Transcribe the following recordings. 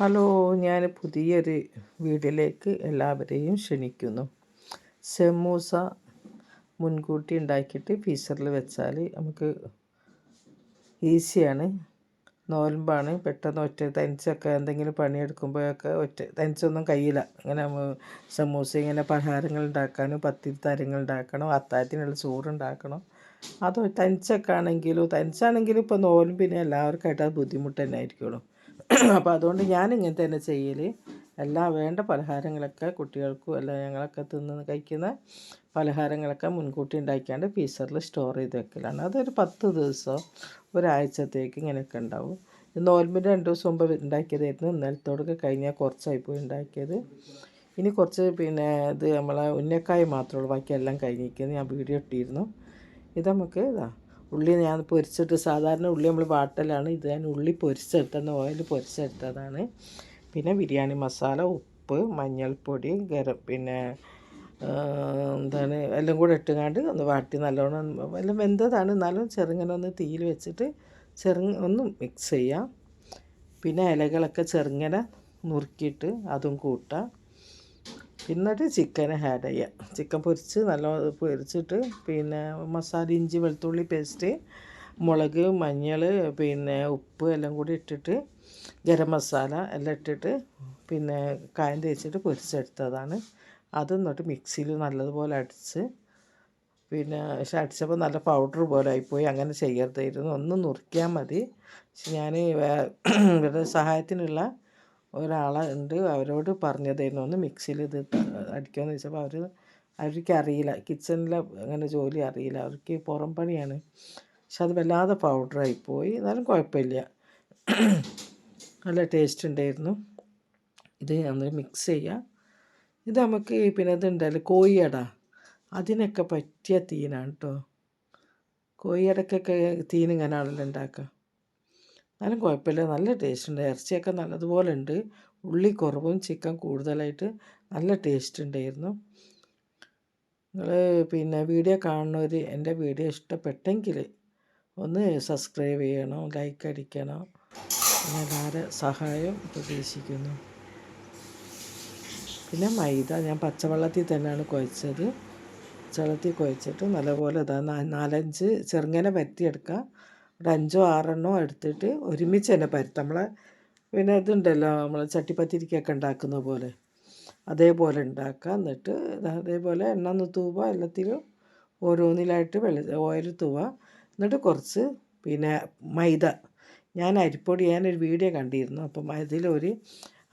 Hello ഞാൻ പുതിയൊരു വീട്ടിലേക്ക് എല്ലാവരെയും ക്ഷണിക്കുന്നു. സമൂസ മുൻകൂട്ടി ഉണ്ടാക്കിയിട്ട് ഫീസറിൽ വെച്ചാൽ നമുക്ക് ഈസിയാണ് നോൽമ്പാണ്. പെട്ടെന്ന് ഒറ്റ തനിച്ചൊക്കെ എന്തെങ്കിലും പണിയെടുക്കുമ്പോഴൊക്കെ ഒറ്റ തനിച്ചൊന്നും കഴിയില്ല. ഇങ്ങനെ സമൂസ ഇങ്ങനെ പലഹാരങ്ങൾ ഉണ്ടാക്കാനും പത്തിരി തരങ്ങൾ ഉണ്ടാക്കണം അത്താഴത്തിനുള്ള ചോറുണ്ടാക്കണം അത് തനിച്ചൊക്കെ ആണെങ്കിലും തനിച്ചാണെങ്കിലും ഇപ്പോൾ നോൽമ്പിന് എല്ലാവർക്കായിട്ട് അത് ബുദ്ധിമുട്ട് തന്നെ ആയിരിക്കുള്ളൂ അപ്പോൾ അതുകൊണ്ട് ഞാൻ ഇങ്ങനെ തന്നെ ചെയ്യൽ എല്ലാ വേണ്ട പലഹാരങ്ങളൊക്കെ കുട്ടികൾക്കും അല്ല ഞങ്ങളൊക്കെ തിന്ന് കഴിക്കുന്ന പലഹാരങ്ങളൊക്കെ മുൻകൂട്ടി ഉണ്ടാക്കിയാണ്ട് ഫീസറിൽ സ്റ്റോർ ചെയ്ത് വെക്കലാണ്. അതൊരു പത്ത് ദിവസം ഒരാഴ്ചത്തേക്ക് ഇങ്ങനെയൊക്കെ ഉണ്ടാവും. നോൽമ്പിന്റെ രണ്ട് ദിവസം മുമ്പ് ഉണ്ടാക്കിയതായിരുന്നു. ഇന്നലത്തോടൊക്കെ കഴിഞ്ഞാൽ കുറച്ചായി പോയി ഉണ്ടാക്കിയത്. ഇനി കുറച്ച് പിന്നെ ഇത് നമ്മളെ ഉന്നക്കായ മാത്രമേ ഉള്ളൂ. എല്ലാം കഴിഞ്ഞിരിക്കുന്നത് ഞാൻ വീഡിയോ ഇട്ടിരുന്നു. ഇത് നമുക്ക് ഇതാ ഉള്ളി ഞാൻ പൊരിച്ചിട്ട് സാധാരണ ഉള്ളി നമ്മൾ വാട്ടലാണ്. ഇത് ഞാൻ ഉള്ളി പൊരിച്ചെടുത്തതാണ്. ഓയിൽ പൊരിച്ചെടുത്തതാണ്. പിന്നെ ബിരിയാണി മസാല ഉപ്പ് മഞ്ഞൾപ്പൊടി ഗരം പിന്നെ എന്താണ് എല്ലാം കൂടെ ഇട്ടുകാണ്ട് ഒന്ന് വാട്ടി നല്ലോണം എല്ലാം വെന്തതാണ്. എന്നാലും ചെറുങ്ങനെ ഒന്ന് തീയിൽ വെച്ചിട്ട് ചെറു ഒന്ന് മിക്സ് ചെയ്യാം. പിന്നെ ഇലകളൊക്കെ ചെറുങ്ങനെ നുറുക്കിയിട്ട് അതും കൂട്ടാം. എന്നിട്ട് ചിക്കൻ ആഡ് ചെയ്യുക ചിക്കൻ പൊരിച്ച് നല്ല പൊരിച്ചിട്ട് പിന്നെ മസാല ഇഞ്ചി വെളുത്തുള്ളി പേസ്റ്റ് മുളക് മഞ്ഞൾ പിന്നെ ഉപ്പ് എല്ലാം കൂടി ഇട്ടിട്ട് ഗരം മസാല എല്ലാം ഇട്ടിട്ട് പിന്നെ കായം തേച്ചിട്ട് പൊരിച്ചെടുത്തതാണ്. അത് മിക്സിയിൽ നല്ലതുപോലെ അടിച്ച് പിന്നെ പക്ഷെ അടിച്ചപ്പോൾ നല്ല പൗഡർ പോലെ ആയിപ്പോയി. അങ്ങനെ ചെയ്യരുതായിരുന്നു. ഒന്ന് നുറുക്കിയാൽ മതി. പക്ഷെ ഞാൻ ഇവരുടെ സഹായത്തിനുള്ള ഒരാളെ ഉണ്ട് അവരോട് പറഞ്ഞതായിരുന്നു. ഒന്ന് മിക്സിയിൽ ഇത് അടിക്കുമെന്ന് ചോദിച്ചപ്പോൾ അവർ അവർക്ക് അറിയില്ല. കിച്ചണിൽ അങ്ങനെ ജോലി അറിയില്ല. അവർക്ക് പുറം പണിയാണ്. പക്ഷെ അത് വല്ലാതെ പൗഡറായി പോയി. എന്നാലും കുഴപ്പമില്ല. നല്ല ടേസ്റ്റ് ഉണ്ടായിരുന്നു. ഇത് നമ്മൾ മിക്സ് ചെയ്യുക ഇത് നമുക്ക് പിന്നെ ഇതുണ്ടല്ലോ കോഴിയട. അതിനൊക്കെ പറ്റിയ തീനാണ് കേട്ടോ കോഴിയടക്കൊക്കെ തീനിങ്ങനെ ആണല്ലോ ഉണ്ടാക്കുക. എന്നാലും കുഴപ്പമില്ല. നല്ല ടേസ്റ്റ് ഉണ്ട്. ഇറച്ചിയൊക്കെ നല്ലതുപോലെ ഉണ്ട് ഉള്ളി കുറവും ചിക്കൻ കൂടുതലായിട്ട് നല്ല ടേസ്റ്റ് ഉണ്ടായിരുന്നു. നിങ്ങൾ പിന്നെ വീഡിയോ കാണുന്നവർ എന്റെ വീഡിയോ ഇഷ്ടപ്പെട്ടെങ്കിൽ ഒന്ന് സബ്സ്ക്രൈബ് ചെയ്യണം ലൈക്ക് അടിക്കണം. പിന്നെ എല്ലാവരും സഹായം പ്രതീക്ഷിക്കുന്നു. പിന്നെ മൈദ. ഞാൻ പച്ചവെള്ളത്തിൽ തന്നെയാണ് കുഴച്ചത്. പച്ചവെള്ളത്തിൽ കുഴച്ചിട്ട് നല്ലപോലെ ഇതാ നാലഞ്ച് ചെറുങ്ങനെ പറ്റിയെടുക്കുക ഒരു അഞ്ചോ ആറെണ്ണോ എടുത്തിട്ട് ഒരുമിച്ച് തന്നെ പരത്താം. നമ്മളെ പിന്നെ ഇതുണ്ടല്ലോ നമ്മൾ ചട്ടിപ്പത്തിരിക്കൊക്കെ ഉണ്ടാക്കുന്ന പോലെ. അതേപോലെ ഉണ്ടാക്കുക എന്നിട്ട് അതേപോലെ എണ്ണ ഒന്ന് തൂവുക എല്ലാത്തിലും ഓരോന്നിലായിട്ട് വെള്ള ഓയിൽ തൂവുക എന്നിട്ട് കുറച്ച് പിന്നെ മൈദ. ഞാൻ അരിപ്പൊടി ഞാനൊരു വീഡിയോ കണ്ടിരുന്നു. അപ്പം അതിലൊരു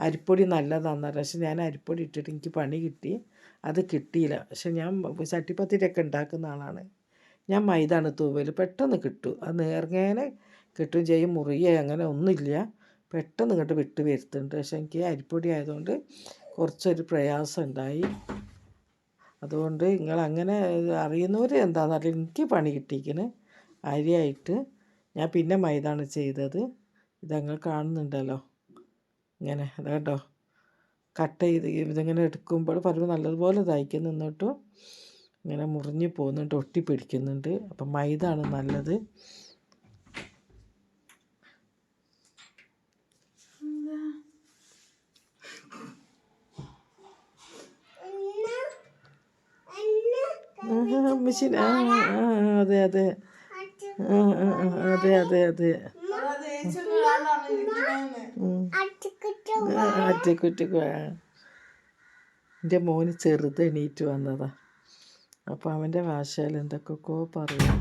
അരിപ്പൊടി നല്ലതാണെന്ന് പക്ഷെ ഞാൻ അരിപ്പൊടി ഇട്ടിട്ട് എനിക്ക് പണി കിട്ടി. അത് കിട്ടിയില്ല. പക്ഷെ ഞാൻ ചട്ടിപ്പത്തിരിയൊക്കെ ഉണ്ടാക്കുന്ന ആളാണ്. ഞാൻ മൈദാണ് തൂവൽ പെട്ടെന്ന് കിട്ടും. അത് നേർങ്ങനെ കിട്ടും. ചെയ്യും മുറിയേ അങ്ങനെ ഒന്നുമില്ല. പെട്ടെന്ന് ഇങ്ങോട്ട് വിട്ട് വരുത്തുന്നുണ്ട്. പക്ഷെ എനിക്ക് അരിപ്പൊടി ആയതുകൊണ്ട് കുറച്ചൊരു പ്രയാസം ഉണ്ടായി. അതുകൊണ്ട് നിങ്ങൾ അങ്ങനെ അറിയുന്നവർ എന്താണെന്ന് അറിയില്ല. എനിക്ക് പണി കിട്ടിയിരിക്കണ്. അരിയായിട്ട്. ഞാൻ പിന്നെ മൈദാണ് ചെയ്തത്. ഇതങ്ങൾ കാണുന്നുണ്ടല്ലോ. ഇങ്ങനെ. കേട്ടോ കട്ട് ചെയ്ത് ഇതിങ്ങനെ എടുക്കുമ്പോൾ പറയുമ്പോൾ നല്ലതുപോലെ തയ്ക്കുന്നു നിന്നിട്ടും. ഇങ്ങനെ മുറിഞ്ഞ് പോകുന്നുണ്ട് ഒട്ടി പിടിക്കുന്നുണ്ട് അപ്പം മൈദ ആണ് നല്ലത് മെഷീൻ ആ അതെ അതെ. അതെ അതെ അതെ. അറ്റക്കുറ്റ എന്റെ മോന് ചെറുത് എണീറ്റ് വന്നതാ. അപ്പോൾ അവന്റെ ഭാഷയിൽ എന്തൊക്കെയൊക്കെയോ പറയും.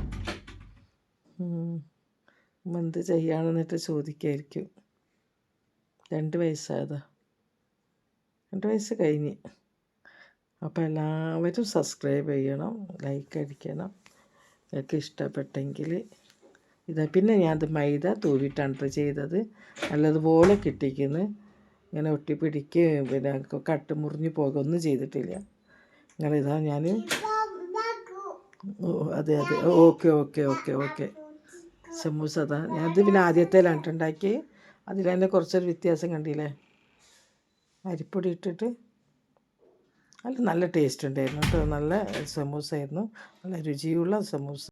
എന്ത് ചെയ്യാണെന്നിട്ട് ചോദിക്കായിരിക്കും. രണ്ട് വയസ്സായതാ. രണ്ട് വയസ്സ് കഴിഞ്ഞ്. അപ്പോൾ എല്ലാവരും സബ്സ്ക്രൈബ് ചെയ്യണം ലൈക്ക് അടിക്കണം. നിങ്ങൾക്ക് ഇഷ്ടപ്പെട്ടെങ്കിൽ ഇതാ. പിന്നെ ഞാനത് മൈദ തൂവിട്ടാണ് ചെയ്തത്. നല്ലതുപോലെ കിട്ടിക്കുന്നു. ഇങ്ങനെ ഒട്ടിപ്പിടിക്കുകയും പിന്നെ കട്ട് മുറിഞ്ഞു പോകുകയൊന്നും ചെയ്തിട്ടില്ല. നിങ്ങളിതാ ഞാൻ ഓ അതെ അതെ. Okay okay okay okay. Samosa അതാ. ഞാനത് പിന്നെ ആദ്യത്തേലാണ് ഉണ്ടാക്കി അതിൽ തന്നെ കുറച്ചൊരു വ്യത്യാസം കണ്ടില്ലേ? അരിപ്പൊടി ഇട്ടിട്ട്. അല്ല നല്ല ടേസ്റ്റ് ഉണ്ടായിരുന്നു കേട്ടോ നല്ല സമൂസ ആയിരുന്നു നല്ല രുചിയുള്ള സമൂസ.